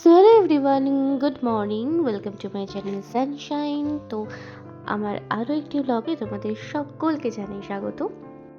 So hello everyone good morning welcome to my channel sunshine তো আমার আরও একটি ব্লগে তোমাদের সকলকে জানাই স্বাগত।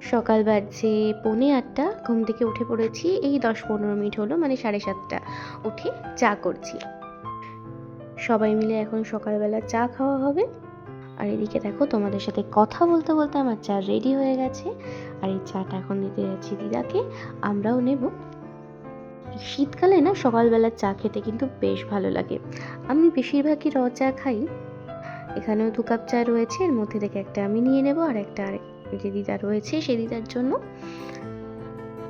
সকাল বাজছে পৌনে আটটা, ঘুম থেকে উঠে পড়েছি, এই দশ পনেরো মিনিট হলো মানে সাড়ে সাতটা উঠে চা করছি। সবাই মিলে এখন সকালবেলা চা খাওয়া হবে। আর এদিকে দেখো, তোমাদের সাথে কথা বলতে বলতে আমার চা রেডি হয়ে গেছে। আর এই চাটা এখন দিতে যাচ্ছি দিদাকে, আমরাও নেব। শীতকালে না সকালবেলা চা খেতে কিন্তু বেশ ভালো লাগে। আমি বেশিরভাগই র চা খাই। এখানেও দু কাপ চা রয়েছে, এর মধ্যে থেকে একটা আমি নিয়ে নেব আর একটা আরেক যে দিদা রয়েছে সে দিদার জন্য।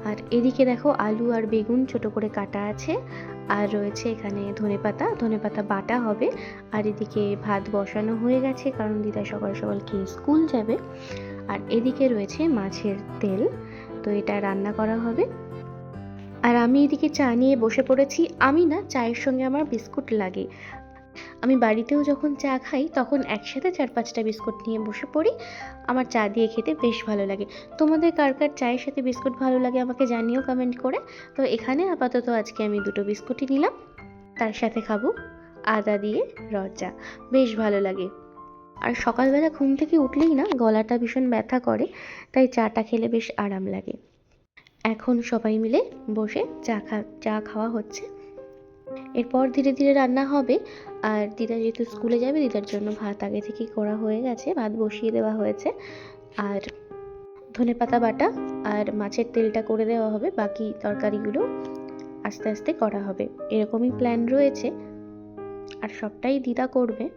আর এদিকে দেখো আলু আর বেগুন ছোট করে কাটা আছে। আর রয়েছে এখানে ধনেপাতা ধনেপাতা বাটা হবে। আর এদিকে ভাত বসানো হয়ে গেছে কারণ দিদা সকাল সকাল খেয়ে স্কুল যাবে। আর এদিকে রয়েছে মাছের তেল, তো এটা রান্না করা হবে। আর আমি এদিকে চা নিয়ে বসে পড়েছি। আমি না চায়ের সঙ্গে আমার বিস্কুট লাগে। আমি বাড়িতেও যখন চা খাই, তখন একসাথে চার পাঁচটা বিস্কুট নিয়ে বসে পড়ি। আমার চা দিয়ে খেতে বেশ ভালো লাগে। তোমাদের কার কার চায়ের সাথে বিস্কুট ভালো লাগে আমাকে জানিও কমেন্ট করে। তো এখানে আপাতত আজকে আমি দুটো বিস্কুটই নিলাম। তার সাথে খাব আদা দিয়ে রজা। বেশ ভালো লাগে। আর সকালবেলা ঘুম থেকে উঠলেই না গলাটা ভীষণ ব্যথা করে, তাই চাটা খেলে বেশ আরাম লাগে। এখন সবাই মিলে বসে চা খা, চা খাওয়া হচ্ছে। এরপর ধীরে ধীরে রান্না হবে। আর দিদা যেহেতু স্কুলে যাবে, দিদার জন্য ভাত আগে থেকেই করা হয়ে গেছে, ভাত বসিয়ে দেওয়া হয়েছে। আর ধনেপাতা বাটা আর মাছের তেলটা করে দেওয়া হবে, বাকি তরকারিগুলো আস্তে আস্তে করা হবে। এরকমই প্ল্যান রয়েছে। আর সবটাই দিদা করবে।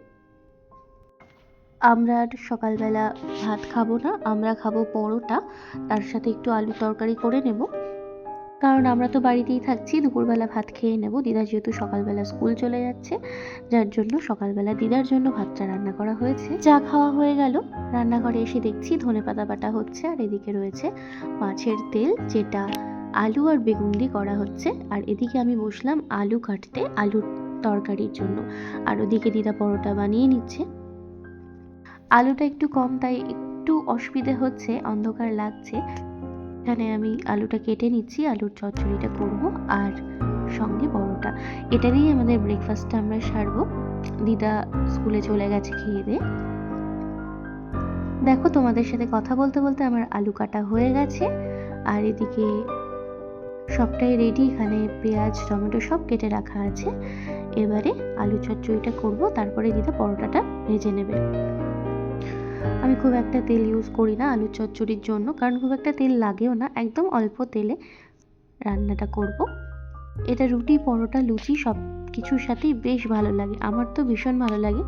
আমরা আর সকালবেলা ভাত খাব না, আমরা খাব পরোটা, তার সাথে একটু আলু তরকারি করে নেব। কারণ আমরা তো বাড়িতেই থাকছি, দুপুরবেলা ভাত খেয়ে নেব। দিদা যেহেতু সকালবেলা স্কুল চলে যাচ্ছে, যার জন্য সকালবেলা দিদার জন্য ভাতটা রান্না করা হয়েছে। চা খাওয়া হয়ে গেল, রান্নাঘরে এসে দেখছি ধনেপাতা বাটা হচ্ছে, আর এদিকে রয়েছে মাছের তেল, যেটা আলু আর বেগুন দিয়ে করা হচ্ছে। আর এদিকে আমি বসলাম আলু কাটতে, আলুর তরকারির জন্য। আর ওদিকে দিদা পরোটা বানিয়ে নিচ্ছে। আলুটা একটু কম, তাই একটু অসুবিধে হচ্ছে, অন্ধকার লাগছে। এখানে আমি আলুটা কেটে নিচ্ছি, আলুর চচ্চড়িটা করব আর সঙ্গে বড়টা এটা আমাদের ব্রেকফাস্টটা আমরা সারবো। দিদা স্কুলে চলে গেছে খেয়ে দিয়ে। দেখো তোমাদের সাথে কথা বলতে বলতে আমার আলু কাটা হয়ে গেছে। আর এদিকে সবটাই রেডি এখানে পেঁয়াজ, টমেটো সব কেটে রাখা আছে। এবারে আলু চচ্চড়িটা করব, তারপরে দিদা পরোটাটা ভেজে নেবে। আমি খুব একটা তেল ইউজ করি না আলু চচ্চড়ির জন্য, কারণ খুব একটা তেল লাগেও না। একদম অল্প তেলে রান্নাটা করব। এটা রুটি, পরোটা, লুচি সব কিছুর সাথেই বেশ ভালো লাগে। আমার তো ভীষণ ভালো লাগে।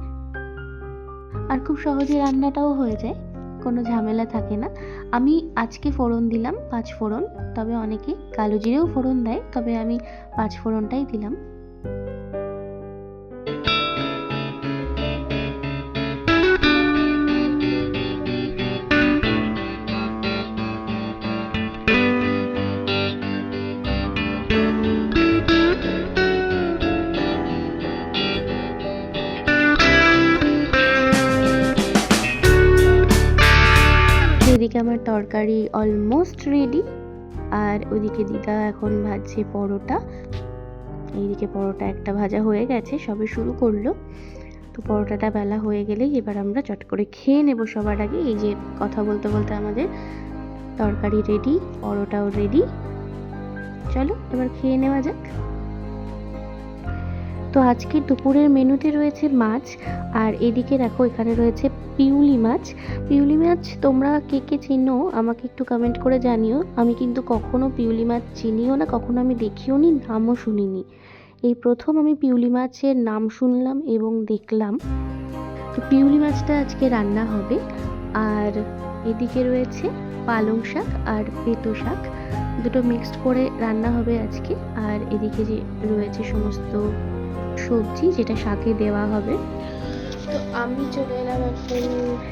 আর খুব সহজে রান্নাটাও হয়ে যায়, কোনো ঝামেলা থাকে না। আমি আজকে ফোড়ন দিলাম পাঁচ ফোড়ন, তবে অনেকে কালো জিরেও ফোড়ন দেয়, তবে আমি পাঁচ ফোড়নটাই দিলাম। তরকারি অলমোস্ট রেডি আর ওদিকে দিদা এখন ভাজছে পরোটা। এইদিকে পরোটা একটা ভাজা হয়ে গেছে, সবে শুরু করল। তো পরোটাটা বেলা হয়ে গেলেই এবার আমরা চট করে খেয়ে নেব সবার আগে। এই যে কথা বলতে বলতে আমাদের তরকারি রেডি পরোটাও রেডি চলো, এবার খেয়ে নেওয়া যাক। তো আজকে দুপুরের মেনুতে রয়েছে মাছ, আর এদিকে দেখো এখানে রয়েছে পিউলি মাছ। পিউলি মাছ তোমরা কে কে চিনো আমাকে একটু কমেন্ট করে জানিও। আমি কিন্তু কখনো পিউলি মাছ চিনিও না, কখনো আমি দেখিও নি, নামও শুনিনি। এই প্রথম আমি পিউলি মাছের নাম শুনলাম এবং দেখলাম। তো পিউলি মাছটা আজকে রান্না হবে, আর এদিকে রয়েছে পালং শাক আর পেটো শাক। দুটো মিক্সড করে রান্না হবে আজকে, আর এদিকে যে রয়েছে সমস্ত সবজি যেটা শাকে দেওয়া হবে। তো আমি চলে এলাম এখন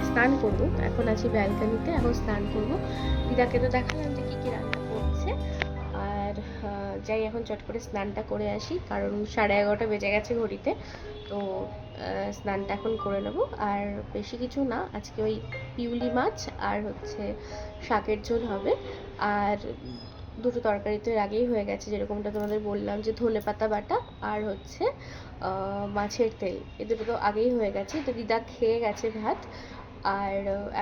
স্নান করব। এখন আছি ব্যালকানিতে, এখন স্নান করব। দিদাকে তো দেখালাম যে কী কী রান্না করছে। আর যাই, এখন চট করে স্নানটা করে আসি, কারণ সাড়ে এগারোটা বেজে গেছে ঘড়িতে। তো স্নানটা এখন করে নেব। আর বেশি কিছু না, আজকে ওই পিউলি মাছ আর হচ্ছে শাকের ঝোল হবে। আর দুটো তরকারি তো এর আগেই হয়ে গেছে, যেরকমটা তোমাদের বললাম যে ধনে পাতা বাটা আর হচ্ছে মাছের তেল। এ দুটো তো আগেই হয়ে গেছে, তো দিদা খেয়ে গেছে ভাত। আর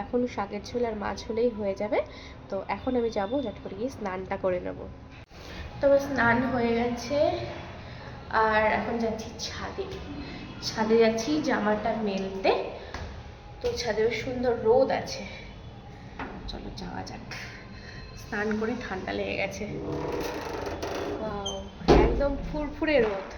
এখন শাকের ঝোল আর মাছ হলেই হয়ে যাবে। তো এখন আমি যাব, ঝট করে গিয়ে স্নানটা করে নেব। তবে স্নান হয়ে গেছে, আর এখন যাচ্ছি ছাদে। ছাদে যাচ্ছি জামাটা মেলতে। তো ছাদে সুন্দর রোদ আছে। চলো যাওয়া যাক। স্নান করে ঠান্ডা লেগে গেছে। একদম ফুরফুরে রোদ।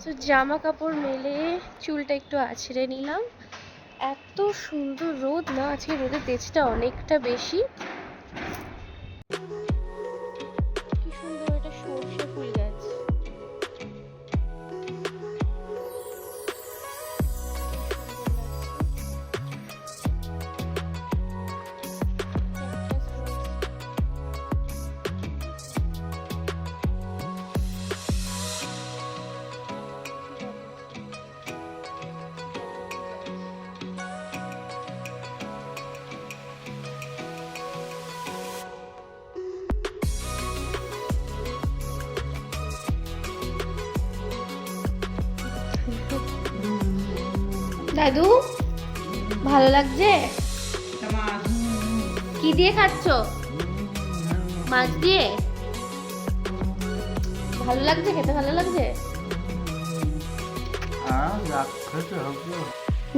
তো জামা কাপড় মেলে, চুলটা একটু আছড়ে নিলাম। এত সুন্দর রোদ না, আজকে রোদের তেজটা অনেকটা বেশি। দাদু, ভালো লাগছে? কি দিয়ে খাচ্ছ? মাছ দিয়ে? ভালো লাগছে? খেতে ভালো লাগছে?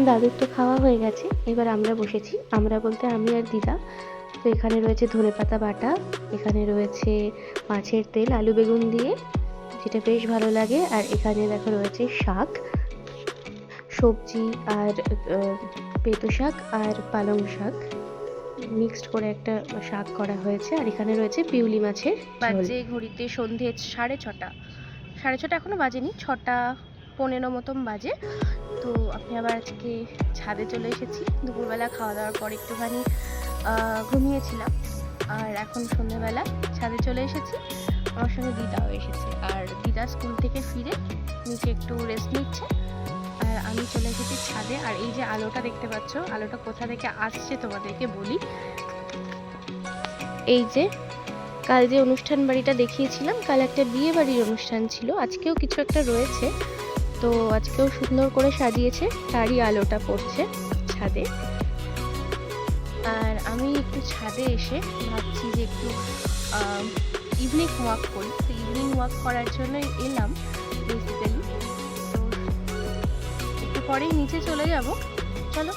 দাদুর তো খাওয়া হয়ে গেছে। এবার আমরা বসেছি। আমরা বলতে আমি আর দিদা। তো এখানে রয়েছে ধনেপাতা বাটা, এখানে রয়েছে মাছের তেল, আলু বেগুন দিয়ে, যেটা বেশ ভালো লাগে। আর এখানে দেখো রয়েছে শাক। সবজি আর পেঁতো শাক আর পালং শাক। মিক্সড করে একটা শাক করা হয়েছে আর এখানে রয়েছে পিউলি মাছের বাজে ঘড়িতে সন্ধে সাড়ে ছটা। সাড়ে ছটা এখনও বাজেনি, ছটা পনেরো মতন বাজে। তো আমি আবার আজকে ছাদে চলে এসেছি। দুপুরবেলা খাওয়া দাওয়ার পর একটুখানি ঘুমিয়েছিলাম। আর এখন সন্ধ্যেবেলা ছাদে চলে এসেছি। আমার সঙ্গে দিদাও এসেছে। আর দিদা স্কুল থেকে ফিরে, নিচে একটু রেস্ট নিচ্ছে। আমি চলে এসেছি ছাদে, আর এই যে আলোটা দেখতে পাচ্ছ, আলোটা কোথা থেকে আসছে তোমাদেরকে বলি। এই যে, কাল যে অনুষ্ঠান বাড়িটা দেখিয়েছিলাম, কাল একটা বিয়ে বাড়ির অনুষ্ঠান ছিল, আজকেও কিছু একটা রয়েছে। তো আজকেও সুন্দর করে সাজিয়েছে, তারই আলোটা পড়ছে ছাদে। আর আমি একটু ছাদে এসে ভাবছি যে একটু ইভিনিং ওয়াক করি। তো ইভিনিং ওয়াক করার জন্য এলাম বেসিক্যালি পরেই নিচে চলে যাব। চলো,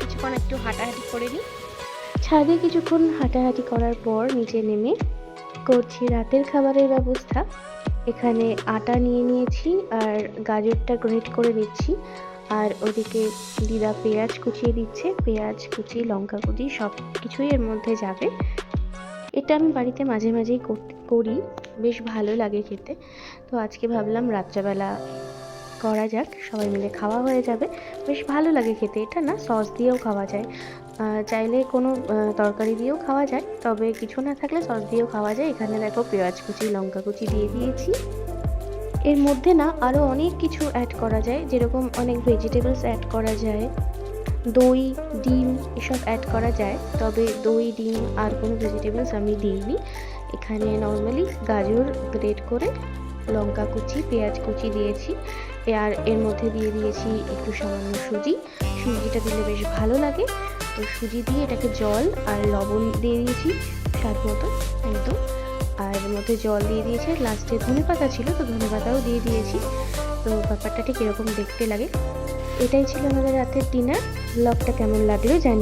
কিছুক্ষণ একটু হাঁটাহাঁটি করে নিই। ছাদে কিছুক্ষণ হাঁটাহাঁটি করার পর নিচে নেমে করছি রাতের খাবারের ব্যবস্থা। এখানে আটা নিয়ে নিয়েছি আর গাজরটা গ্রেট করে নিচ্ছি। আর ওদিকে দিদা পেঁয়াজ কুচিয়ে দিচ্ছে। পেঁয়াজ, কুচি, লঙ্কা কুচি সব কিছুই এর মধ্যে যাবে। এটা আমি বাড়িতে মাঝে মাঝেই করি বেশ ভালো লাগে খেতে। তো আজকে ভাবলাম রাত্রেবেলা করা যাক, সবাই মিলে খাওয়া হয়ে যাবে। বেশ ভালো লাগে খেতে, এটা না সস দিয়েও খাওয়া যায়। চাইলে কোনো তরকারি দিয়েও খাওয়া যায়, তবে কিছু না থাকলে সস দিয়েও খাওয়া যায়। এখানে দেখো পেঁয়াজ কুচি, লঙ্কা কুচি দিয়ে দিয়েছি। এর মধ্যে না আরও অনেক কিছু অ্যাড করা যায়, যেরকম অনেক ভেজিটেবলস অ্যাড করা যায়। দই, ডিম, এসব অ্যাড করা যায়, তবে দই, ডিম আর কোনো ভেজিটেবলস আমি দিইনি। এখানে নর্মালি গাজর গ্রেট করে লঙ্কা কুচি, পেঁয়াজ কুচি দিয়েছি। আর এর মধ্যে দিয়ে দিয়েছি একটু সামান্য সুজি। সুজিটা দিলে বেশ ভালো লাগে। তো সুজি দিয়ে এটাকে জল আর লবণ দিয়ে দিয়েছি স্বাদ মতো, একদম। আর এর মধ্যে জল দিয়ে দিয়েছি। লাস্টে ধনে পাতা ছিল, তো ধনে পাতাও দিয়ে দিয়েছি। তো ব্যাপারটা ঠিক এরকম দেখতে লাগে। এটাই ছিল আমাদের রাতের ডিনার ব্লগটা কেমন লাগল জানি